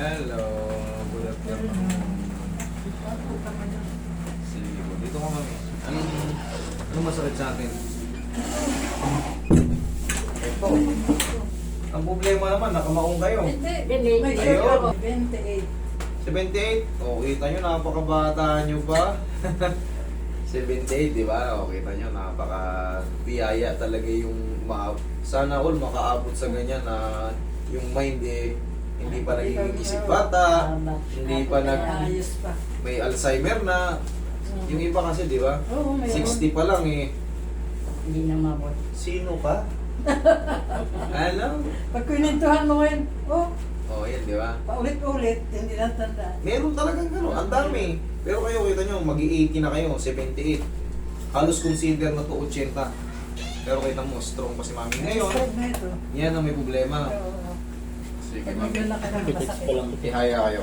Hello. Good afternoon. Sige po. Dito ka mami. Anong, anong masakit sa atin? Ito. Ang problema naman, nakamaong kayo. Hindi. May Ayun. short ako. 28. 78. O, kita nyo, napakabata nyo pa. 78, di ba? O, kita nyo, napaka biyaya talaga yung ma Sana all makaabot sa ganyan na yung mind eh, hindi pa nagiging isip bata, hindi pa nag may Alzheimer na. Yung iba kasi, di ba? Oo, may 60 pa lang eh. Hindi na mabot. Sino ka? ano? Pag kwentuhan mo ngayon, oh, Oh, yan, di ba? paulit-ulit, hindi na tanda. Meron talagang gano'n. Ang dami. Pero kayo, kita nyo, mag-80 na kayo, 78. Halos consider na to 80. Pero kita mo, strong pa si mami ngayon. Stress na ito. Yan ang may problema. Oo. Sige, nagdala ka ng masakit. ko lang. Ihaya kayo.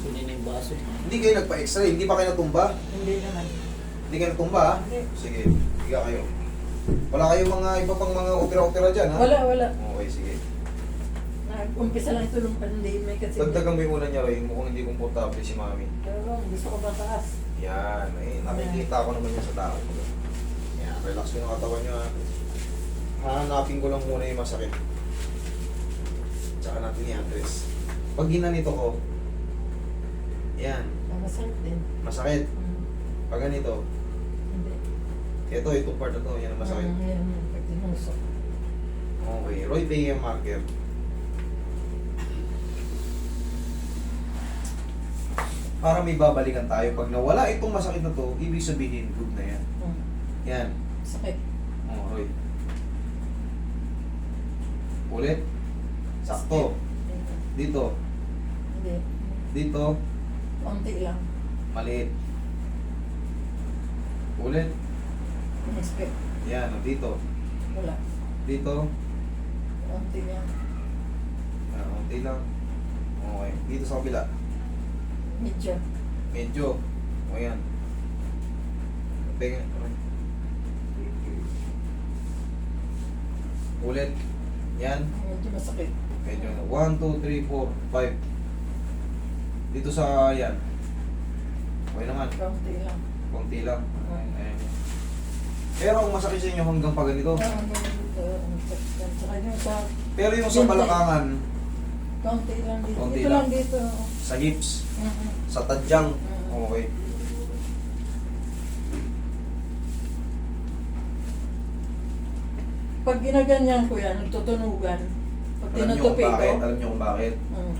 Sunin yung baso. Hindi kayo nagpa-x-ray. Hindi pa kayo natumba. Hindi naman. Hindi kayo natumba, ha? Hindi. Sige, higa kayo. Wala kayong mga iba pang mga opera-opera dyan, ha? Wala, wala. Okay, sige. Nag-umpisa lang ito nung pandemic kasi. Dagdagan mo yung una niya, Ray. Mukhang hindi komportable si mami. Pero gusto ko mataas. Yan, eh, nakikita ko naman yan sa tao. Yan, relax yung katawan nyo ha. Hahanapin ko lang muna yung masakit. Tsaka natin i-address. Pag ginanito ko, yan, Masakit din. masakit. Mm. Pag ganito, Hindi. ito, itong part na to, yan ang masakit. Mm, yan, yan. Pag tinusok. Okay, Roy Bay marker. Para may babalikan tayo. Pag nawala itong masakit na to, ibig sabihin, good na yan. Mm. Yan. Sakit. Oh, Roy. Ulit. Sakto. Dito. Hindi. Dito. Konti lang. Maliit. Ulit. In-expect. Yan. Dito. Wala. Dito. Konti lang. Yan. Unti lang. Okay. Dito sa kabila. Medyo. Medyo. O yan. Tingin. Ulit. Yan. Medyo masakit. Medyo na. 1, 2, 3, 4, 5. Dito sa yan. Okay naman. Konti lang. Konti lang. Ayan. Pero ang masakit sa inyo hanggang pa ganito. Ah, sa Pero yung sa balakangan, konti lang dito. Konti dito lang. lang dito. sa hips, sa tadyang, okay. Pag ginaganyan ko yan, nagtutunugan. Alam niyo kung tinutupi bakit? Alam niyo kung bakit? Mm.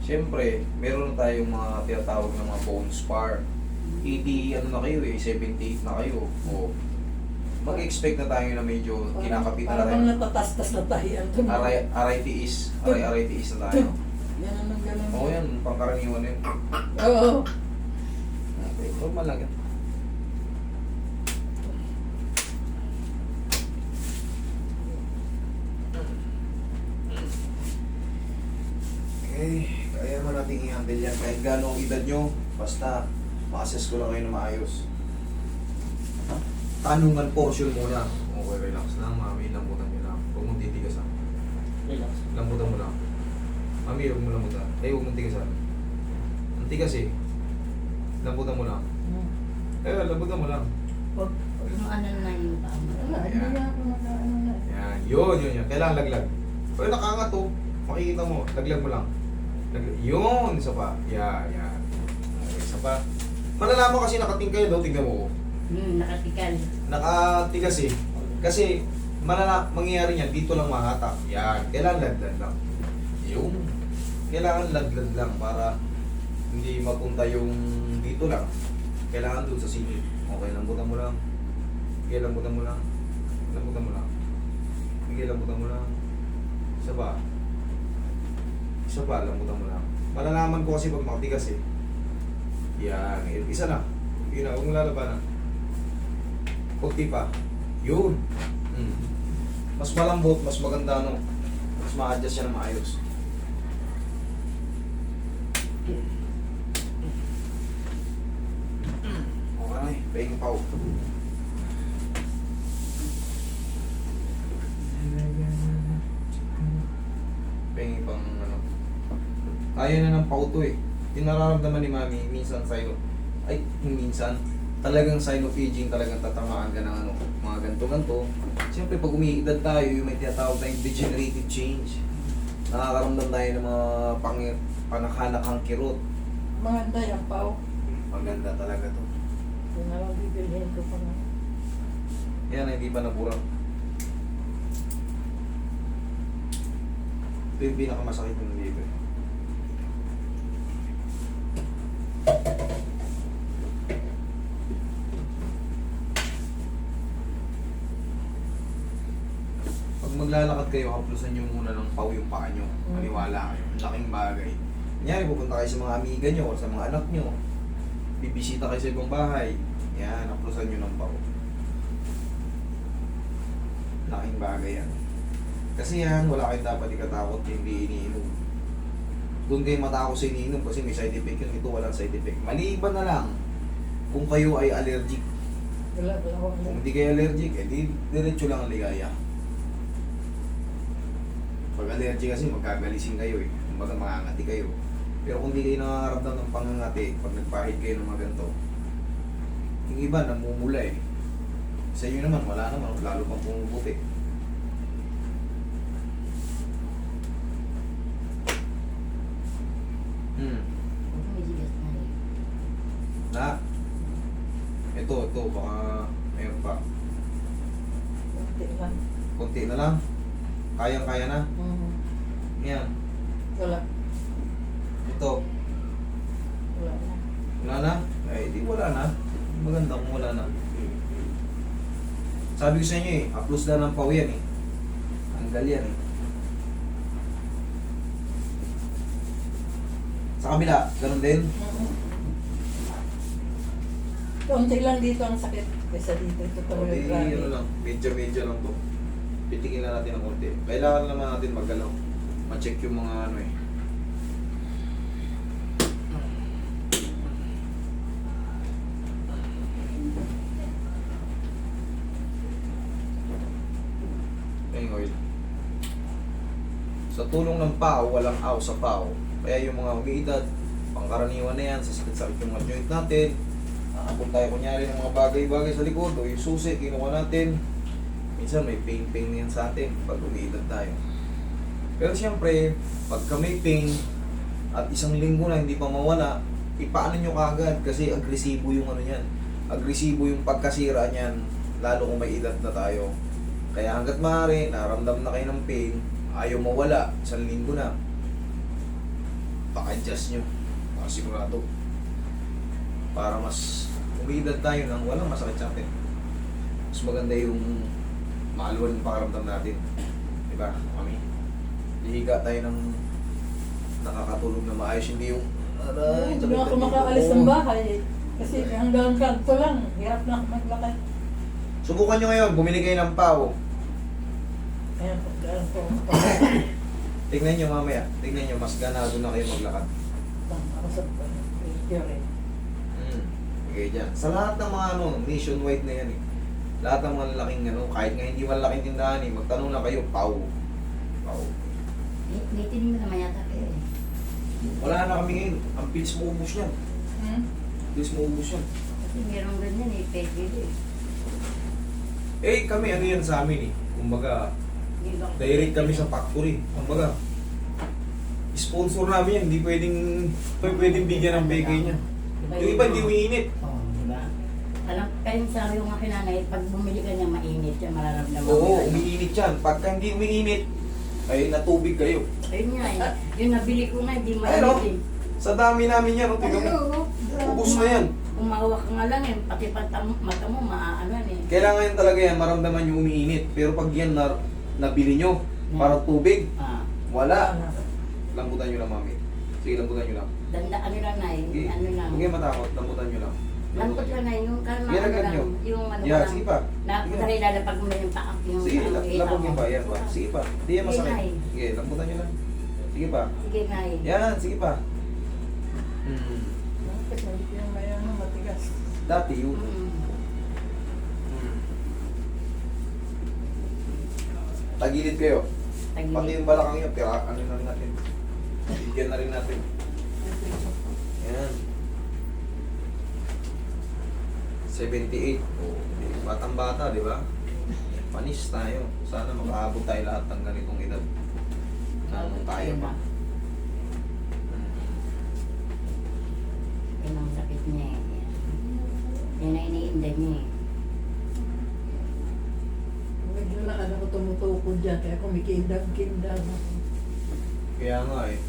Siyempre, meron tayong mga tinatawag ng mga bone spar. 80, ano na kayo eh, 78 na kayo. O, mag-expect na tayo na medyo kinakapit na Parang tayo. natatastas na tayo. Aray, arthritis, aray, arthritis na tayo. Yan ang ganun. Oo yan, pangkaraniwan yun. Oo. Okay, normal lang yan. Okay, kaya naman natin i-handle yan. Kahit gano'ng edad nyo, basta ma-assess ko lang kayo na maayos. Tanungan portion muna. Okay, relax lang, mami. Lambutan nyo lang. Huwag mong titigasan. Relax. Lambutan mo lang. Mami, huwag mo lambutan. Ay, huwag mong tigasan. Ang tigas eh. Lambutan mo lang. Mm. Eh, lambutan mo lang. Pag, Yung ano na yung tama. hindi Ayan. na ako nag-ano na. Yan, yun, yun, yun. Kailangan laglag. Pero nakangat to. Makikita mo, laglag mo lang. Yun, isa pa. Yan, yan. Okay, isa pa. Malalaman kasi nakating kayo daw, tingnan mo. Hmm, nakatikal. Nakatigas eh. Kasi, malala, mangyayari niyan, dito lang mahatak. Yan, kailangan laglag lang. Yun. Kailangan laglag lang para hindi mapunta yung dito lang. Kailangan doon sa singit. Okay, lambutan mo lang. Okay, lambutan mo lang. Lambutan mo lang. Okay, lambutan mo lang. Isa pa. Isa pa, lambutan mo lang. Malalaman ko kasi pag makatigas eh. Yan, isa na. Yun na, huwag mo lalabanan. Kunti pa. Yun. Mm. Mas malambot, mas maganda no. Mas ma-adjust siya na maayos. Okay, paying pau. Paying pang Kaya na ng pauto eh. Yung nararamdaman ni Mami, minsan sino, ay, minsan, talagang sinopaging, talagang tatamaan ka ng ano, mga ganto-ganto. Siyempre, pag umiidad tayo, yung may tinatawag tayong degenerative change. Nakakaramdam tayo ng mga pang panakanakang kirot. Maganda yung pao. Maganda talaga to. Kung na lang bibilhin ko pa nga. Yan, hindi pa nabura. Ito yung pinakamasakit ng dito. eh. Pag maglalakad kayo, haplusan nyo muna ng pau yung paa nyo. Mm. Maniwala kayo. Ang Laking bagay. Kunyari, pupunta kayo sa mga amiga nyo o sa mga anak nyo. Bibisita kayo sa ibang bahay. Yan, haplusan nyo ng pau. Laking bagay yan. Kasi yan, wala kayong dapat ikatakot hindi iniinom. Doon kayo matakot sa iniinom kasi may side effect yun. Ito walang side effect. Maliban na lang kung kayo ay allergic. Wala, wala ko Kung hindi kayo allergic, edi diretso lang ang ligaya. Pag allergic kasi magkagalising kayo eh. Kumbaga mangangati kayo. Pero kung hindi kayo nangangaramdam ng pangangati, pag nagpahid kayo ng mga ganito, yung iba namumula eh. Sa inyo naman, wala naman, lalo pang pumuputi. Hmm. Na. Ito, ito, baka mayroon pa. Kunti lang. Kunti na lang. Kayang-kaya na. Mhm. Yan. Wala. Ito. Wala na. Wala na? Eh, di wala na. Maganda kung wala na. Sabi ko sa inyo eh, haplos na ng paw yan eh. Tanggal yan eh. Sa kabila, ganun din. Mhm. Kunti lang dito ang sakit. Kaysa dito, ito di, grabe. ano lang, medyo-medyo lang to. Pitikin na natin ng konti. Kailangan naman natin maggalaw. Ma-check yung mga ano eh. Ayun oil. Sa tulong ng pao, walang aw sa pao. Kaya yung mga umiidad, pangkaraniwan na yan, sa sakit-sakit yung mga joint natin, Nakapun tayo kunyari ng mga bagay-bagay sa likod o yung susi, kinuha natin. Minsan may pain-pain yan sa atin pag umiidad tayo. Pero siyempre, pagka may pain at isang linggo na hindi pa mawala, ipaano nyo kagad kasi agresibo yung ano yan. Agresibo yung pagkasira niyan, lalo kung may edad na tayo. Kaya hanggat maaari, naramdam na kayo ng pain, ayaw mawala, isang linggo na, paka-adjust nyo. Para sigurado para mas umiidad tayo nang walang masakit sa atin. Mas maganda yung maaluan yung pakaramdam natin. Di ba, kami? Lihiga tayo ng nakakatulog na maayos, hindi yung aray, Hindi ako makaalis ng bahay. eh. Kasi hanggang kanto lang. Hirap na ako maglakad. Subukan nyo ngayon, bumili kayo ng pao. Ayan, pagdaan ko. Tingnan nyo mamaya. Tingnan nyo, mas ganado na kayo maglakad. Ako sa Pure. Hmm. Okay, dyan. Sa lahat ng mga ano, nationwide na yan eh. Lahat ng mga laking ano, kahit nga hindi malaking tindahan eh, magtanong lang kayo, pau. Pau. Nitinin mo naman yata kayo eh. Wala na kami ngayon. Ang pills mo ubus yan. Hmm? Pills mo ubus yan. Kasi meron ganyan eh, pwede eh. Eh, kami ano yan sa amin eh. Kumbaga, direct kami sa factory. Kumbaga, sponsor namin yan. Hindi pwedeng, pwedeng bigyan ng peke niya. Yung iba hindi umiinit. Oo, di ba? Alam, kaya sabi ko nga kinanay, pag bumili ka niya mainit yan, mararamdaman mo. Oo, umiinit yan. Pagka hindi umiinit, ay natubig kayo. Ayun nga eh. Yung nabili ko nga, hindi Ayun o. mainit eh. Sa dami namin yan, oh, tingnan mo. Oo, Ubus na yan. Umawak ka nga lang eh, pati pata mo, mata mo, maaanan eh. Kailangan yan talaga yan, maramdaman yung umiinit. Pero pag yan na, nabili nyo, para tubig, Ah, wala. Lambutan nyo lang, mami. Sige, lambutan nyo lang. danda, ano lang na eh, ano lang. Huwag kayo matakot, lambutan nyo lang. Lampot lang na yung kalma, Yan, ano agad lang, nyo. yung ano Yeah, lang. sige pa. Na, Sige. dahil lalapag mo na yung paak yung Sige, ano, la- kita labog mo. nyo pa. Yan pa. Sige pa. Hindi yan Sige, masakit. Nay. Sige, lambutan nyo lang. Sige pa. Sige na eh. Yan, sige pa. Hmm. Kasi yung may ano, matigas. Dati yun. Mm. Hmm. Tagilid kayo. Tagilid. Pati yung balakang yun, tira, ano na rin natin. Bigyan na rin natin. Yan. 78. Oh, batang bata, di ba? Panis tayo. Sana makaabot tayo lahat ng ganitong edad. Nang tayo pa. Yun ang sakit niya eh. Yan ang iniinda niya eh. Medyo na ano ko tumutukod dyan, kaya kumikindag-kindag. Kaya nga eh.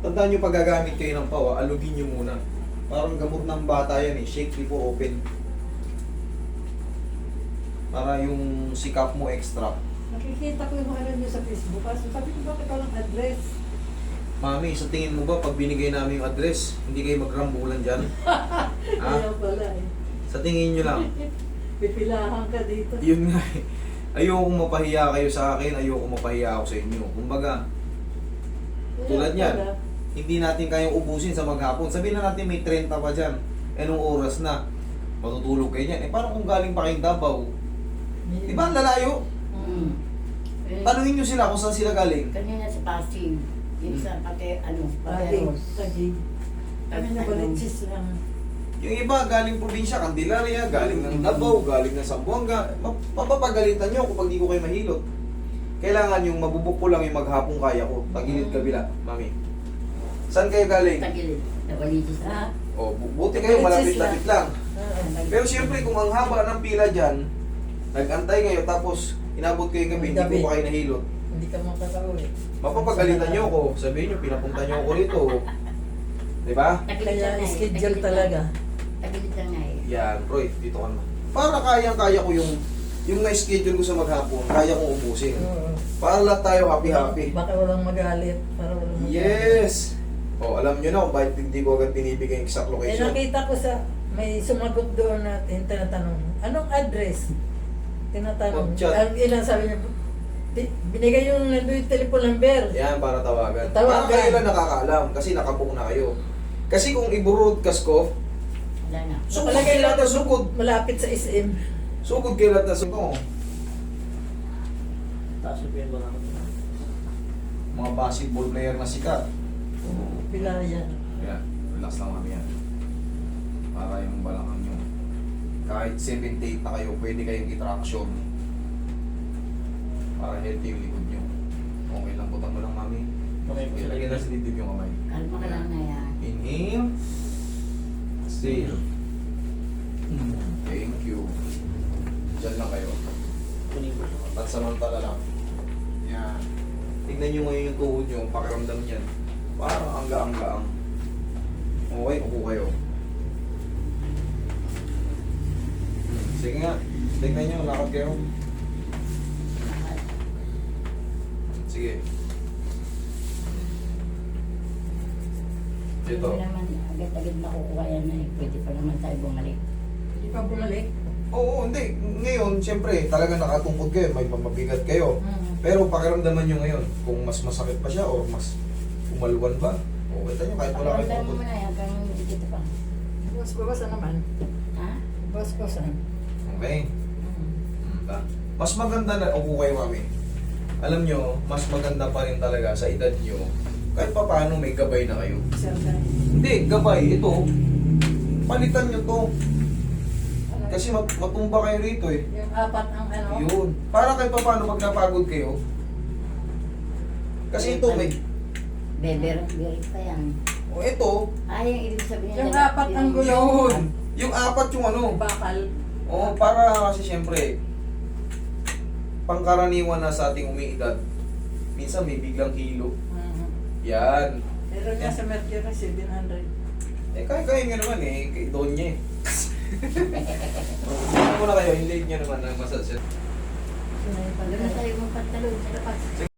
Tandaan nyo pag gagamit kayo ng pawa, alugin nyo muna. Parang gamot ng bata yan eh. Shake before open. Para yung sikap mo extra. Nakikita ko yung ano nyo sa Facebook. Kaso sabi ko, bakit walang address? Mami, sa tingin mo ba pag binigay namin yung address, hindi kayo magrambulan dyan? ha? Kaya pala eh. Sa tingin nyo lang. Pipilahan ka dito. Yun nga eh. Ayoko mapahiya kayo sa akin, ayoko mapahiya ako sa inyo. Kumbaga, tulad yan. Hindi natin kayang ubusin sa maghapon. Sabihin na natin may 30 pa dyan. Eh nung oras na, matutulog kayo dyan. Eh paano kung galing pa kayong Davao? Di ba ang lalayo? Mm. Eh, Tanungin nyo sila kung saan sila galing. Kanina sa Pasig, yung sa pati, ano, Tagig. Pateros. Tagig. Kami na balitsis lang. Yung iba galing probinsya, Candelaria, galing ng Davao, galing ng Zamboanga. Ma- Mapapagalitan nyo kung pag di ko kayo mahilot. Kailangan yung mabubuk ko lang yung maghapong kaya ko. Tagilid kabila, mami. Saan kayo galing? Tagilid. Nawalitis na. O, bu- buti kayo, malapit-lapit lang. Pero siyempre, kung ang haba ng pila dyan, nag-antay kayo, tapos inabot kayo gabi, hindi ko pa kayo nahilot. Hindi ka makakauwi. Mapapagalitan nyo ako. Sabihin nyo, pinapunta nyo ako rito. Di ba? Tagilid Kaya na eh. schedule Tagilid lang. talaga. Tagilid lang na eh. Yan, Roy, dito ka naman. Para kayang-kaya ko yung yung na-schedule ko sa maghapon, kaya kong ubusin. Oo. Para lahat tayo happy-happy. Baka walang magalit. Para walang magalit. Yes! O, alam nyo na kung bakit hindi ko agad binibigay yung exact Eh, location. nakita ko sa, may sumagot doon natin, tinatanong, anong address? Tinatanong. Oh, chat. Ang ilan sabi niya, "Bi- binigay yung nandun yung telephone number. Yan, para tawagan. Tawagan. Para kayo lang nakakaalam, kasi nakabook na kayo. Kasi kung i-broadcast ko, Wala na. sugod Nakalagay kayo lang lahat na sugod. malapit sa SM. Sugod kayo lahat na sugod. Taas yung namin. Mga basketball player na sikat. Pilaya. Ayan, relax lang kami yan. Para yung balakang nyo. Kahit 78 na kayo, pwede kayong i-traction. Para healthy yung likod nyo. Okay lang, butang mo lang mami. Okay, Okay, lagyan na sa dibdib yung kamay. Kalma ka lang na yan. Inhale. Exhale. Thank you. Diyan lang kayo. Kunin ko. Pansamantala lang. Yan. Tignan nyo ngayon yung tuhod nyo, pakiramdam niyan. Parang ang gaang-gaang. Okay, upo kayo. Sige nga, tignan nyo, lakad kayo. Sige. Hindi Ito. naman agad-agad makukuha yan na eh. Pwede pa naman tayo bumalik. Hindi pa bumalik. Oo, hindi. Ngayon, siyempre, talaga nakatungkod kayo, may mabigat kayo. Mm. Pero pakiramdaman nyo ngayon, kung mas masakit pa siya o mas umaluan ba, o kita nyo kahit wala kayo Pakiramdam mo tungkod. na yan hanggang dito pa. Bas-basan naman. Ha? Bas-basan. Okay. Mm. Hmm, ta. Mas maganda na, upo kayo mami. Alam nyo, mas maganda pa rin talaga sa edad nyo, kahit pa paano may gabay na kayo. Sir, Hindi, gabay, ito, palitan nyo to. Kasi mat- matumba kayo rito eh. yung apat ang ano. Yun. Para kahit pa paano pag napagod kayo. Kasi ito, may, Beber, berik pa yan. o ito, Ay, yung ibig sabihin Yung nila- apat ang gulo. yun. Yung apat yung ano, Bakal. Oo, para kasi siyempre, pangkaraniwan na sa ating umiidad, minsan may biglang hilo. Mhm. Yan. Pero niya sa Mercury, 700. Eh, kaya-kaya nyo naman eh, kay Donya eh. Ano muna kayo, in-late nyo naman ang massage. Sinayin pa Doon na tayo magpatalo sa lapas.